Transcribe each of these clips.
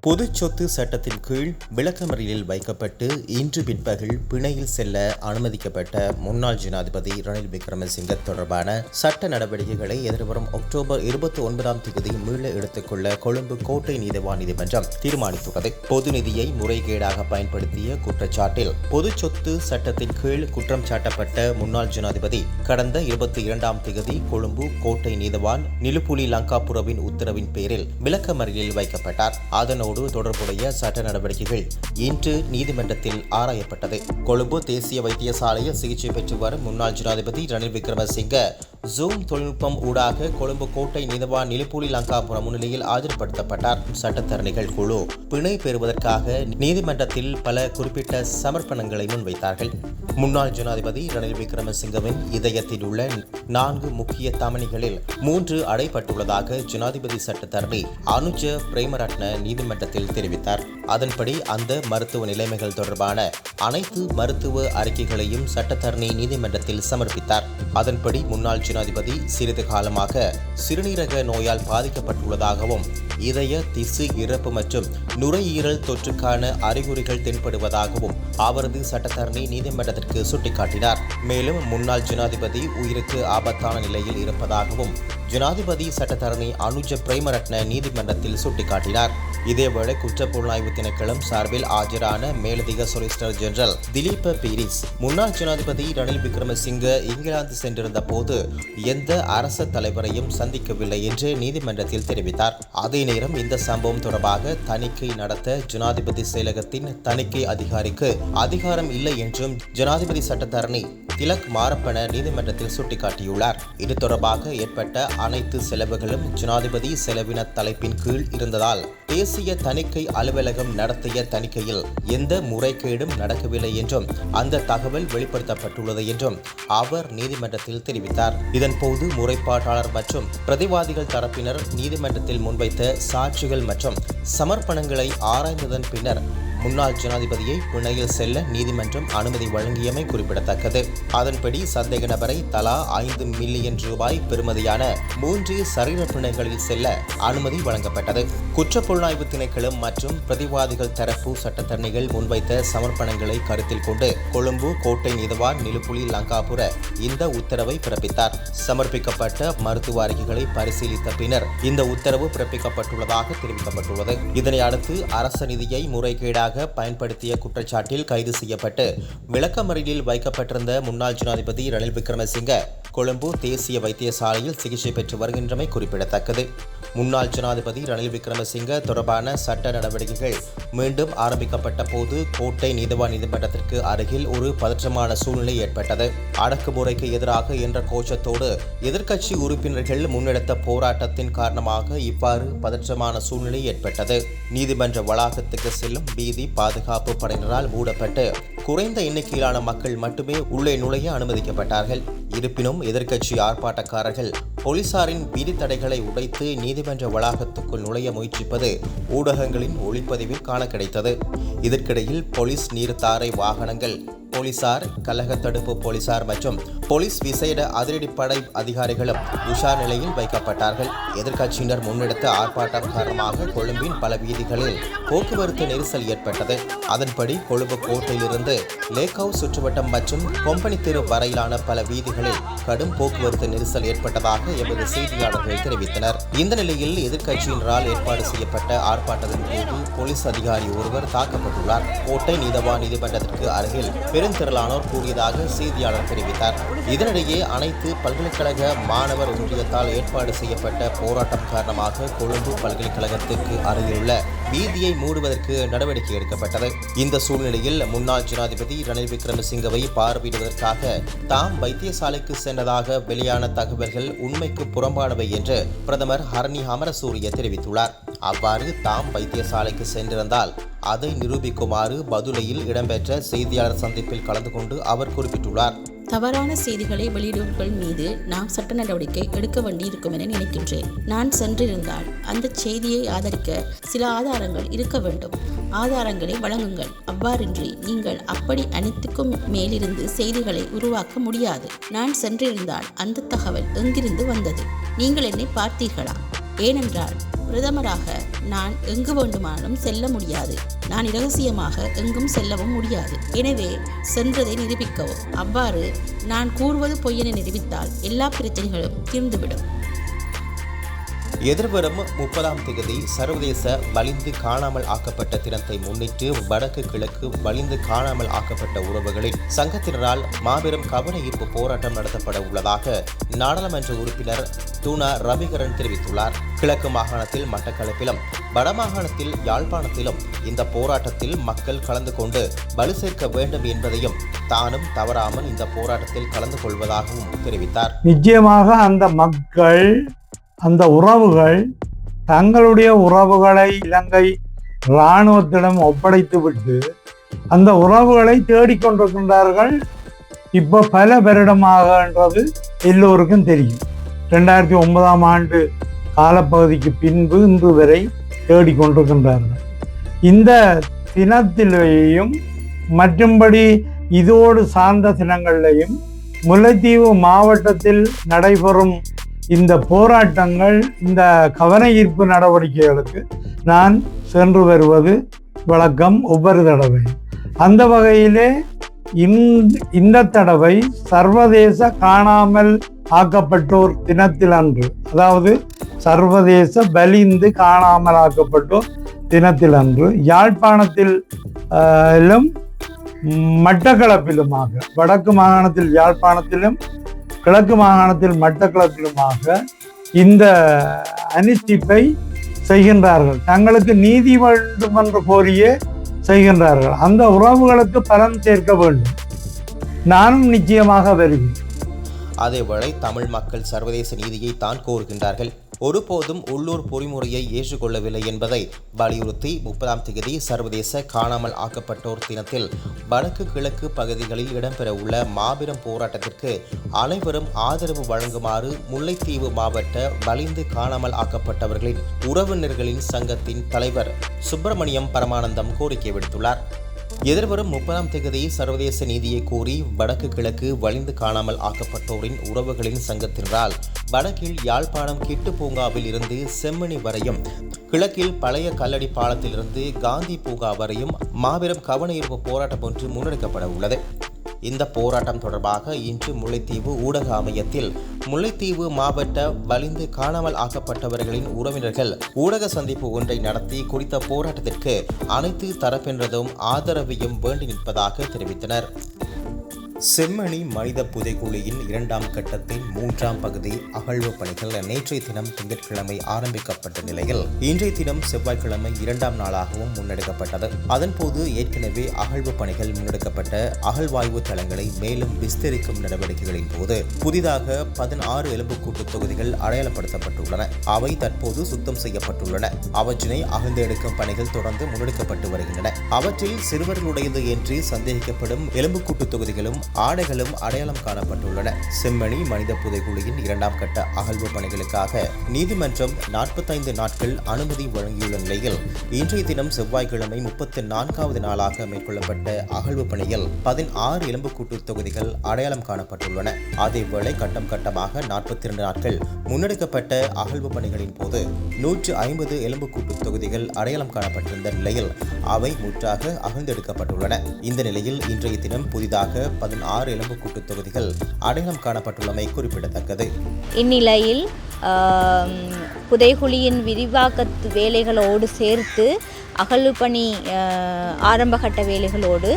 பொது சொத்து சட்டத்தின் கீழ் விளக்கமறியலில் வைக்கப்பட்டு இன்று பிற்பகல் பிணையில் செல்ல அனுமதிக்கப்பட்ட முன்னாள் ஜனாதிபதி ரணில் விக்ரமசிங்க தொடர்பான சட்ட நடவடிக்கைகளை எதிர்வரும் அக்டோபர் இருபத்தி ஒன்பதாம் தேதி மீள எடுத்துக்கொள்ள கொழும்பு கோட்டை நீதிவான் நீதிமன்றம் தீர்மானித்துள்ளது. பொது நிதியை முறைகேடாக பயன்படுத்திய குற்றச்சாட்டில் பொது சொத்து சட்டத்தின் கீழ் குற்றம் சாட்டப்பட்ட முன்னாள் ஜனாதிபதி கடந்த இருபத்தி இரண்டாம் தேதி கொழும்பு கோட்டை நீதிவான் நிலுப்புலி லங்காபுரவின் உத்தரவின் பேரில் விளக்கமறியலில் வைக்கப்பட்டார். அதனோடு தொடர்புடைய சட்ட நடவடிக்கைகள் இன்று நீதிமன்றத்தில் ஆராயப்பட்டது. கொழும்பு தேசிய வைத்தியசாலையில் சிகிச்சை பெற்று வரும் முன்னாள் ஜனாதிபதி ரணில் விக்ரமசிங்க ஜூம் தொழில்நுட்பம் ஊடாக கொழும்பு கோட்டை நீதவான் நிலப்பூலி லங்காபுரம் முன்னிலையில் ஆஜர்படுத்தப்பட்டார். சட்டத்தரணிகள் குழு பிணை பெறுவதற்காக நீதிமன்றத்தில் பல குறிப்பிட்ட சமர்ப்பணங்களை முன்வைத்தார்கள். முன்னாள் ஜனாதிபதி ரணில் விக்ரமசிங்கவின் இதயத்தில் உள்ள நான்கு முக்கிய தமனிகளில் மூன்று அடைப்பட்டுள்ளதாக ஜனாதிபதி சட்டத்தரணி அனுஜ பிரேமரட்ன நீதிமன்றத்தில் தெரிவித்தார். அதன்படி அந்த மருத்துவ நிலைமைகள் தொடர்பான அனைத்து மருத்துவ அறிக்கைகளையும் சட்டத்தரணி நீதிமன்றத்தில் சமர்ப்பித்தார். அதன்படி முன்னாள் ஜனாதிபதி சிறிது காலமாக சிறுநீரக நோயால் பாதிக்கப்பட்டுள்ளதாகவும் இதய திசு இறப்பு மற்றும் நுரையீரல் தொற்றுக்கான அறிகுறிகள் தென்படுவதாகவும் அவரது சட்டத்தரணி நீதிமன்றத்திற்கு சுட்டிக்காட்டினார். மேலும் முன்னாள் ஜனாதிபதி உயிருக்கு ஆபத்தான நிலையில் இருப்பதாகவும் ஜனாதிபதி சட்டத்தரணி அனுஜ பிரேமரட்ன நீதிமன்றத்தில் சுட்டிக்காட்டினார். இதேவேளை குற்றப்புலனாய்வு திணைக்களம் சார்பில் ஆஜரான மேலதிக சொலிசிட்டர் ஜெனரல் திலீப பீரிஸ் முன்னாள் ஜனாதிபதி ரணில் விக்ரமசிங்க இங்கிலாந்து சென்றிருந்த போது எந்த அரச தலைவரையும் சந்திக்கவில்லை என்று நீதிமன்றத்தில் தெரிவித்தார். அதே நேரம் இந்த சம்பவம் தொடர்பாக தணிக்கை நடத்த ஜனாதிபதி செயலகத்தின் தணிக்கை அதிகாரிக்கு அதிகாரம் இல்லை என்றும் ஜனாதிபதி சட்டத்தரணி திலக் மாரப்பன நீதிமன்றத்தில் சுட்டிக்காட்டியுள்ளார். இது தொடர்பாக ஏற்பட்ட அனைத்து செலவுகளும் ஜனாதிபதி செலவின தலைப்பின் கீழ் இருந்ததால் தேசிய தணிக்கை அலுவலகம் நடத்திய தணிக்கையில் எந்த முறைகேடும் நடக்கவில்லை என்றும் அந்த தகவல் வெளிப்படுத்தப்பட்டுள்ளது என்றும் அவர் நீதிமன்றத்தில் தெரிவித்தார். இதன்போது முறைப்பாட்டாளர் மற்றும் பிரதிவாதிகள் தரப்பினர் நீதிமன்றத்தில் முன்வைத்த சாட்சிகள் மற்றும் சமர்ப்பணங்களை ஆராய்ந்ததன் பின்னர் முன்னாள் ஜனாதிபதியை பிணையில் செல்ல நீதிமன்றம் அனுமதி வழங்கியமை குறிப்பிடத்தக்கது. அதன்படி சந்தேக நபரை தலா ஐந்து மில்லியன் ரூபாய் பெறுமதியான மூன்று சரீர பிணைகளில் செல்ல அனுமதி வழங்கப்பட்டது. குற்றப்புலனாய்வு திணைக்களம் மற்றும் பிரதிவாதிகள் தரப்பு சட்டத்தரணிகள் முன்வைத்த சமர்ப்பணங்களை கருத்தில் கொண்டு கொழும்பு கோட்டை நீதவான் நிலுப்புலி லங்காபுர இந்த உத்தரவை பிறப்பித்தார். சமர்ப்பிக்கப்பட்ட மருத்துவ அறிக்கைகளை பரிசீலித்த பின்னர் இந்த உத்தரவு பிறப்பிக்கப்பட்டுள்ளதாக தெரிவிக்கப்பட்டுள்ளது. இதனை அடுத்து அரச நிதியை முறைகேடாக பயன்படுத்திய குற்றச்சாட்டில் கைது செய்யப்பட்டு விளக்கமறியலில் வைக்கப்பட்டிருந்த முன்னாள் ஜனாதிபதி ரணில் விக்ரமசிங்க கொழும்பு தேசிய வைத்தியசாலையில் சிகிச்சை பெற்று வருகின்றமை குறிப்பிடத்தக்கது. முன்னாள் ஜனாதிபதி ரணில் விக்ரமசிங்க தொடர்பான சட்ட நடவடிக்கைகள் மீண்டும் ஆரம்பிக்கப்பட்ட போது கோட்டை நீதவான் நீதிமன்றத்திற்கு அருகில் ஒரு பதற்றமான சூழ்நிலை ஏற்பட்டது. அடக்குமுறைக்கு எதிராக என்ற கோஷத்தோடு எதிர்க்கட்சி உறுப்பினர்கள் முன்னெடுத்த போராட்டத்தின் காரணமாக இவ்வாறு பதற்றமான சூழ்நிலை ஏற்பட்டது. நீதிமன்ற வளாகத்துக்கு செல்லும் வீதி பாதுகாப்பு படையினரால் மூடப்பட்டு குறைந்த எண்ணிக்கையிலான மக்கள் மட்டுமே உள்ளே நுழைய அனுமதிக்கப்பட்டார்கள். இருப்பினும் எதிர்க்கட்சி ஆர்ப்பாட்டக்காரர்கள் போலீசாரின் விதித்தடைகளை உடைத்து நீதிமன்ற வளாகத்துக்குள் நுழைய முயற்சிப்பது ஊடகங்களின் ஒளிப்பதிவில் காண கிடைத்தது. இதற்கிடையில் போலீஸ் நீர்த்தாரை வாகனங்கள் போலீசார் கலக தடுப்பு போலீசார் மற்றும் போலீஸ் விசேட அதிரடிப்படை அதிகாரிகளும் உஷார் நிலையில் வைக்கப்பட்டார்கள். எதிர்க்கட்சியினர் முன்னெடுத்த ஆர்ப்பாட்டம் காரணமாக கொழும்பின் பல வீதிகளில் போக்குவரத்து நெரிசல் ஏற்பட்டது. அதன்படி கொழும்பு கோட்டையிலிருந்து லேக் ஹவுஸ் சுற்றுவட்டம் மற்றும் கொம்பனி தெரு வரையிலான பல வீதிகளில் கடும் போக்குவரத்து நெரிசல் ஏற்பட்டதாக எமது செய்தியாளர்கள் தெரிவித்தனர். இந்த நிலையில் எதிர்க்கட்சியினரால் ஏற்பாடு செய்யப்பட்ட ஆர்ப்பாட்டத்தின் போது போலீஸ் அதிகாரி ஒருவர் தாக்கப்பட்டுள்ளார். கோட்டை நீதவான் நீதிமன்றத்திற்கு அருகில் பெருந்திரளானோர் கூடியதாக செய்தியாளர் தெரிவித்தார். இதனிடையே அனைத்து பல்கலைக்கழக மாணவர் ஒன்றியத்தால் ஏற்பாடு செய்யப்பட்ட போராட்டம் காரணமாக கொழும்பு பல்கலைக்கழகத்துக்கு அருகிலுள்ள வீதியை மூடுவதற்கு நடவடிக்கை எடுக்கப்பட்டது. இந்த சூழ்நிலையில் முன்னாள் ஜனாதிபதி ரணில் விக்ரமசிங்கவை பார்வையிடுவதற்காக தாம் வைத்தியசாலைக்கு சென்றதாக வெளியான தகவல்கள் உண்மைக்கு புறம்பானவை என்று பிரதமர் ஹரணி அமரசூரிய தெரிவித்துள்ளார். அவ்வாறு தாம் வைத்தியசாலைக்கு சென்றிருந்தால் அதை நிரூபிக்குமாறு பதுளையில் இடம்பெற்ற செய்தியாளர் சந்திப்பில் கலந்து கொண்டு அவர் குறிப்பிட்டுள்ளார். தவறான செய்திகளை வெளியிடுவர்கள் மீது நாம் சட்ட நடவடிக்கை எடுக்க வேண்டியிருக்கும் என நினைக்கின்றேன். நான் சென்றிருந்தால் அந்த செய்தியை ஆதரிக்க சில ஆதாரங்கள் இருக்க வேண்டும். ஆதாரங்களை வழங்குங்கள். அவ்வாறின்றி நீங்கள் அப்படி அனைத்துக்கும் மேலிருந்து செய்திகளை உருவாக்க முடியாது. நான் சென்றிருந்தால் அந்த தகவல் எங்கிருந்து வந்தது? நீங்கள் என்னை பார்த்தீர்களா? ஏனென்றால் பிரதமராக நான் எங்கு வேண்டுமானாலும் செல்ல முடியாது. நான் இரகசியமாக எங்கும் செல்லவும் முடியாது. எனவே சென்றதை நிரூபிக்கவும். அவ்வாறு நான் கூறுவது பொய்யென நிரூபித்தால் எல்லா பிரச்சனைகளும் தீர்ந்துவிடும். எதிர்வரும் முப்பதாம் தேதி சர்வதேச வலிந்து காணாமல் ஆக்கப்பட்ட தினத்தை முன்னிட்டு வடக்கு கிழக்கு வலிந்து காணாமல் ஆக்கப்பட்ட உறவுகளின் சங்கத்தினரால் மாபெரும் கவன ஈர்ப்பு போராட்டம் நடத்தப்பட உள்ளதாக நாடாளுமன்ற உறுப்பினர் தூனா ரவிகரன் தெரிவித்துள்ளார். கிழக்கு மாகாணத்தில் மட்டக்களப்பிலும் வடமாகாணத்தில் யாழ்ப்பாணத்திலும் இந்த போராட்டத்தில் மக்கள் கலந்து கொண்டு வலு சேர்க்க வேண்டும் என்பதையும் தானும் தவறாமல் இந்த போராட்டத்தில் கலந்து கொள்வதாகவும் தெரிவித்தார். நிச்சயமாக அந்த மக்கள் அந்த உறவுகள் தங்களுடைய உறவுகளை இலங்கை இராணுவத்திடம் ஒப்படைத்துவிட்டு அந்த உறவுகளை தேடிக்கொண்டிருக்கின்றார்கள் இப்போ பல வருடமாகன்றது எல்லோருக்கும் தெரியும். ரெண்டாயிரத்தி ஒன்பதாம் ஆண்டு காலப்பகுதிக்கு பின்பு இன்று வரை தேடிக்கொண்டிருக்கின்றார்கள் இந்த தினத்திலேயும் மற்றும்படி இதோடு சார்ந்த தினங்களிலையும் முல்லைத்தீவு மாவட்டத்தில் நடைபெறும் இந்த போராட்டங்கள் இந்த கவன ஈர்ப்பு நடவடிக்கைகளுக்கு நான் சென்று வருவது வழக்கம் ஒவ்வொரு தடவை. அந்த வகையிலே இந்த இந்த தடவை சர்வதேச காணாமல் ஆக்கப்பட்டோர் தினத்தில் அன்று அதாவது சர்வதேச பலிந்து காணாமல் ஆக்கப்பட்டோர் தினத்தில் அன்று யாழ்ப்பாணத்தில் மட்டக்களப்பிலுமாக வடக்கு மாகாணத்தில் யாழ்ப்பாணத்திலும் கிழக்கு மாகாணத்தில் மட்டக்களப்பிலுமாக இந்த அனுஷ்டிப்பை செய்கின்றார்கள். தங்களுக்கு நீதி வேண்டும் என்று கோரியே செய்கின்றார்கள். அந்த உறவுகளுக்கு பலன் சேர்க்க வேண்டும். நானும் நிச்சயமாக வருவேன். அதேவேளை தமிழ் மக்கள் சர்வதேச நீதியை தான் கோருகின்றார்கள். ஒருபோதும் உள்ளூர் பொறிமுறையை ஏற்றுக்கொள்ளவில்லை என்பதை வலியுறுத்தி முப்பதாம் தேதி சர்வதேச காணாமல் ஆக்கப்பட்டோர் தினத்தில் வடக்கு கிழக்கு பகுதிகளில் இடம்பெறவுள்ள மாபெரும் போராட்டத்திற்கு அனைவரும் ஆதரவு வழங்குமாறு முல்லைத்தீவு மாவட்ட வலிந்து காணாமல் ஆக்கப்பட்டவர்களின் உறவினர்களின் சங்கத்தின் தலைவர் சுப்பிரமணியம் பரமானந்தம் கோரிக்கை விடுத்துள்ளார். எதிர்வரும் முப்பதாம் தேதி சர்வதேச நீதியை கோரி வடக்கு கிழக்கு வலிந்து காணாமல் ஆக்கப்பட்டோரின் உறவுகளின் சங்கத்தினரால் வடக்கில் யாழ்ப்பாணம் கிட்டு பூங்காவில் இருந்து செம்மணி வரையும் கிழக்கில் பழைய கல்லடி பாலத்திலிருந்து காந்தி பூங்கா வரையும் மாபெரும் கவனஈர்ப்பு போராட்டம் ஒன்று முன்னெடுக்கப்பட உள்ளது. இந்த போராட்டம் தொடர்பாக இன்று முல்லைத்தீவு ஊடக அமையத்தில் முல்லைத்தீவு மாவட்ட வலிந்து காணாமல் ஆக்கப்பட்டவர்களின் உறவினர்கள் ஊடக சந்திப்பு ஒன்றை நடத்தி குறித்த போராட்டத்திற்கு அனைத்து தரப்பினரதும் ஆதரவையும் வேண்டி நிற்பதாக தெரிவித்தனர். செம்மணி மனித புதைகுழியின் இரண்டாம் கட்டத்தின் மூன்றாம் பகுதி அகழ்வு பணிகள் நேற்றைய தினம் திங்கட்கிழமை ஆரம்பிக்கப்பட்ட நிலையில் இன்றைய தினம் செவ்வாய்க்கிழமை இரண்டாம் நாளாகவும் முன்னெடுக்கப்பட்டது. அதன்போது ஏற்கனவே அகழ்வு பணிகள் முன்னெடுக்கப்பட்ட அகழ்வாய்வு தளங்களை மேலும் விஸ்தரிக்கும் நடவடிக்கைகளின் போது புதிதாக பதினாறு எலும்புக்கூட்டு தொகுதிகள் அடையாளப்படுத்தப்பட்டுள்ளன. அவை தற்போது சுத்தம் செய்யப்பட்டுள்ளன. அவற்றினை அகழ்ந்தெடுக்கும் பணிகள் தொடர்ந்து முன்னெடுக்கப்பட்டு வருகின்றன. அவற்றில் சிறுவர்களுடையது என்று சந்தேகிக்கப்படும் எலும்புக்கூட்டு தொகுதிகளும் ஆடைகளும் அடையாளம் காணப்பட்டுள்ளன. செம்மணி மனித புதைகுழியின் இரண்டாம் கட்ட அகழ்வு பணிகளுக்காக நீதிமன்றம் நாற்பத்தைந்து நாட்கள் அனுமதி வழங்கியுள்ள நிலையில் இன்றைய தினம் செவ்வாய்க்கிழமை முப்பத்தி நான்காவது நாளாக மேற்கொள்ளப்பட்ட அகழ்வு பணியில் பதினாறு எலும்புக்கூட்டு தொகுதிகள் அடையாளம் காணப்பட்டுள்ளன. அதேவேளை கட்டம் கட்டமாக நாற்பத்தி இரண்டு நாட்கள் முன்னெடுக்கப்பட்ட அகழ்வு பணிகளின் போது நூற்று ஐம்பது எலும்புக்கூட்டு தொகுதிகள் அடையாளம் காணப்பட்டிருந்த நிலையில் அவை முற்றாக அகழ்ந்தெடுக்கப்பட்டுள்ளன. இந்த நிலையில் இன்றைய தினம் புதிதாக பதினாறு எலும்புக்கூட்டு தொகுதிகள் அடையாளம் காணப்பட்டுள்ளமை குறிப்பிடத்தக்கது. இந்நிலையில் புதைகுழியின் விரிவாக்க வேலைகளோடு சேர்த்து அகழ்வுப்பணி ஆரம்பகட்ட வேலைகளோடு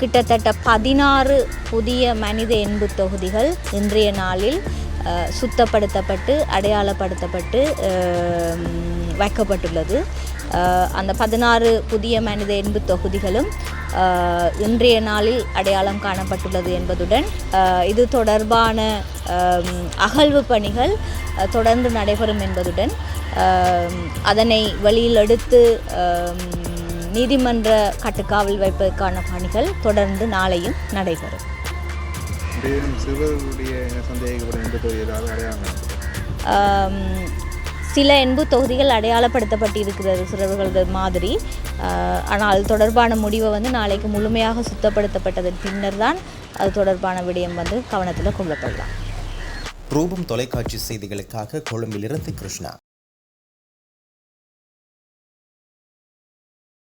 கிட்டத்தட்ட பதினாறு புதிய மனித எண்பு தொகுதிகள் இன்றைய நாளில் சுத்தப்படுத்தப்பட்டு அடையாளப்படுத்தப்பட்டு வைக்கப்பட்டுள்ளது. அந்த பதினாறு புதிய மனித எண்பு தொகுதிகளும் இன்றைய நாளில் அடையாளம் காணப்பட்டுள்ளது என்பதுடன் இது தொடர்பான அகழ்வு பணிகள் தொடர்ந்து நடைபெறும் என்பதுடன் அதனை வெளியில் எடுத்து நீதிமன்ற கட்டுக்காவல் வைப்பதற்கான பணிகள் தொடர்ந்து நாளையும் நடைபெறும். சிறுவர்களுடைய சந்தேகப்படும் அடையாளம் ஆம், சில என்பு தொகுதிகள் அடையாளப்படுத்தப்பட்டிருக்கிறது இருக்கிறது மாதிரி. ஆனால் அது தொடர்பான முடிவை வந்து நாளைக்கு முழுமையாக சுத்தப்படுத்தப்பட்டதன் பின்னர் தான் அது தொடர்பான விடயம் வந்து கவனத்தில் கொள்ளப்படலாம். ரூபம் தொலைக்காட்சி செய்திகளுக்காக கொழும்பிலிருந்து கிருஷ்ணா.